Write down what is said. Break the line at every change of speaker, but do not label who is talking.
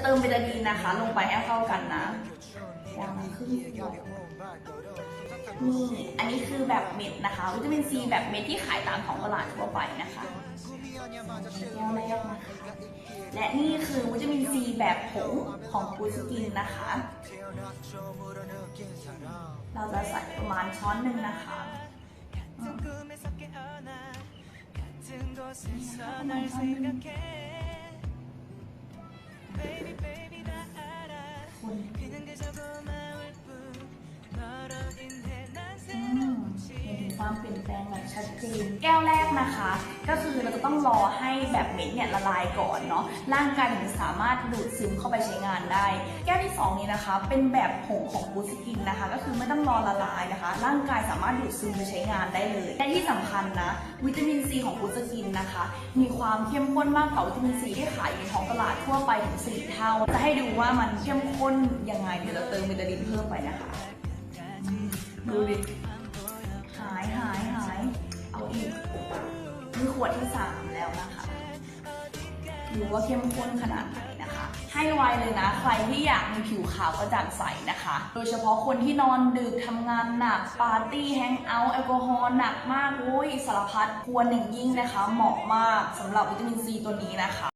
เติมเบตาดีนนะคะ ลงไปให้เข้ากันนะอย่างครึ่งหยดนี่อันนี้คือแบบเม็ดนะคะวิตามินซีแบบเม็ดที่ขายตามของตลาดทั่วไปนะคะแก้วแรกนะคะและนี่คือวิตามินซีแบบผงของกูสกินนะคะ เราจะใส่ประมาณช้อนหนึ่งนะคะอืมนี่นะคะประมาณช้อนหนึ่ง อื แปลงแบบชัดเจนแก้วแรกนะคะ ก็คือเราจะต้องรอให้แบบเม็ดเนี่ยละลายก่อนเนาะร่างกายถึงสามารถดูดซึมเข้าไปใช้งานได้ แก้วที่สองนี้นะคะ เป็นแบบผงของบูสกินนะคะ ก็คือไม่ต้องรอละลายนะคะ ร่างกายสามารถดูดซึมไปใช้งานได้เลยและที่สำคัญนะวิตามินซีของบูสกินนะคะ มีความเข้มข้นมากกว่าวิตามินซีที่ขายในท้องตลาดทั่วไปถึง4เท่าจะให้ดูว่ามันเข้มข้นยังไงเดี๋ยวเราเติมวิตามินเพิ่มไปนะคะดูดิ ขวดที่สามแล้วนะคะดูว่าเข้มข้นขนาดไหนนะคะ ให้ไวเลยนะ ใครที่อยากมีผิวขาวกระจ่างใสนะคะ โดยเฉพาะคนที่นอนดึกทำงานหนัก ปาร์ตี้แฮงเอาท์แอลกอฮอล์หนักมากโอ้ยสารพัดควรอย่างยิ่งนะคะ เหมาะมากสำหรับวิตามินซีตัวนี้นะคะ